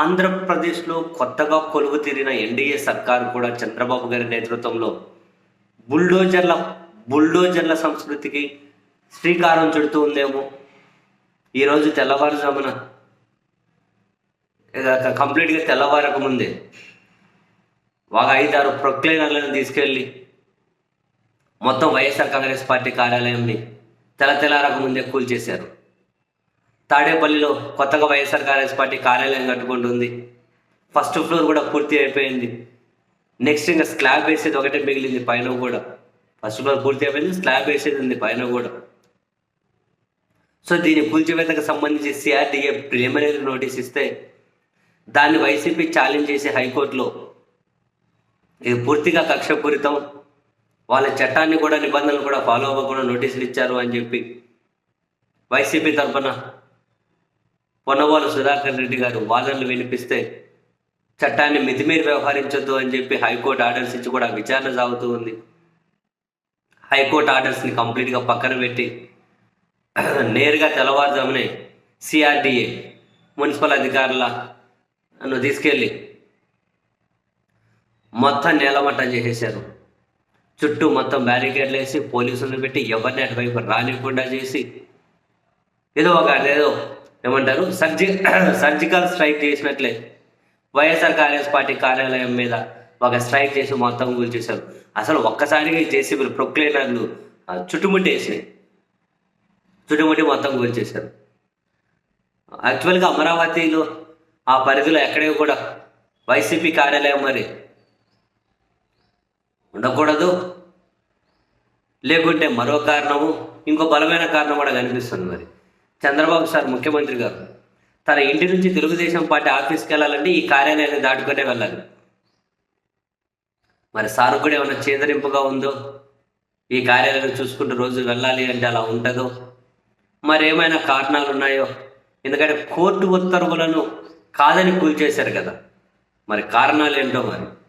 ఆంధ్రప్రదేశ్లో కొత్తగా కొలువు తీరిన ఎన్డీఏ సర్కారు కూడా చంద్రబాబు గారి నేతృత్వంలో బుల్డోజర్ల బుల్డోజర్ల సంస్కృతికి శ్రీకారం చుడుతూ ఉందేమో. ఈరోజు తెల్లవారుజామున కంప్లీట్గా తెల్లవారక ముందే ఒక ఐదారు ప్రొక్లైనర్లను తీసుకెళ్ళి మొత్తం వైఎస్ఆర్ కాంగ్రెస్ పార్టీ కార్యాలయంని తెల తెల్లారక ముందే కూల్చేశారు. తాడేపల్లిలో కొత్తగా వైఎస్ఆర్ కాంగ్రెస్ పార్టీ కార్యాలయం కట్టుకుంటుంది. ఫస్ట్ ఫ్లోర్ కూడా పూర్తి అయిపోయింది. నెక్స్ట్ ఇంకా స్లాబ్ వేసేది ఒకటే మిగిలింది పైన కూడా. ఫస్ట్ ఫ్లోర్ పూర్తి అయిపోయింది స్లాబ్ వేసేది ఉంది పైన కూడా. సో దీని కూల్చివేతకు సంబంధించి సిఆర్డీఏ ప్రిలిమినరీ నోటీస్ ఇస్తే దాన్ని వైసీపీ ఛాలెంజ్ చేసి హైకోర్టులో ఇది పూర్తిగా కక్షపూరితం. వాళ్ళ చట్టాన్ని కూడా నిబంధనలు కూడా ఫాలో అవ్వకుండా నోటీసులు ఇచ్చారు అని చెప్పి వైసీపీ తరఫున పొన్నవాళ్ళు సుధాకర్ రెడ్డి గారు వాదనలు వినిపిస్తే చట్టాన్ని మితిమీరి వ్యవహరించొద్దు అని చెప్పి హైకోర్టు ఆర్డర్స్ ఇచ్చి కూడా విచారణ సాగుతూ ఉంది. హైకోర్టు ఆర్డర్స్ని కంప్లీట్గా పక్కన పెట్టి నేరుగా తెల్లవారుజామునే సిఆర్డిఏ మున్సిపల్ అధికారుల నన్ను తీసుకెళ్ళి మొత్తం నేలమట్టం చేసేశారు. చుట్టూ మొత్తం బ్యారికేడ్లు వేసి పోలీసులను పెట్టి ఎవరిని అటువైపు రానివ్వకుండా చేసి ఏదో ఒక అదేదో ఏమంటారు? సర్జి సర్జికల్ స్ట్రైక్ చేసినట్లే. వైఎస్ఆర్ కాంగ్రెస్ పార్టీ కార్యాలయం మీద ఒక స్ట్రైక్ చేసి మొత్తం కూల్చేశారు. అసలు ఒక్కసారిగా చేసి ప్రొక్లైనర్లు ఆ, చుట్టుముట్టేసినాయి చుట్టుముట్టి మొత్తం కూల్చేశారు. యాక్చువల్గా అమరావతిలో ఆ పరిధిలో ఎక్కడే కూడా వైసీపీ కార్యాలయం మరి ఉండకూడదు. లేకుంటే మరో కారణము ఇంకో బలమైన కారణం కూడా కనిపిస్తుంది మరి. చంద్రబాబు సార్ ముఖ్యమంత్రి గారు. తన ఇంటి నుంచి తెలుగుదేశం పార్టీ ఆఫీస్కి వెళ్ళాలంటే ఈ కార్యాలయాన్ని దాటుకునే వెళ్ళాలి. మరి సార్ కూడా ఏమైనా చేదరింపుగా ఉందో? ఈ కార్యాలయం చూసుకుంటూ రోజు వెళ్ళాలి అంటే అలా ఉంటుందో? మరి ఏమైనా కారణాలు ఉన్నాయో? ఎందుకంటే కోర్టు ఉత్తర్వులను కాదని కూల్చేశారు కదా. మరి కారణాలు ఏంటో మరి?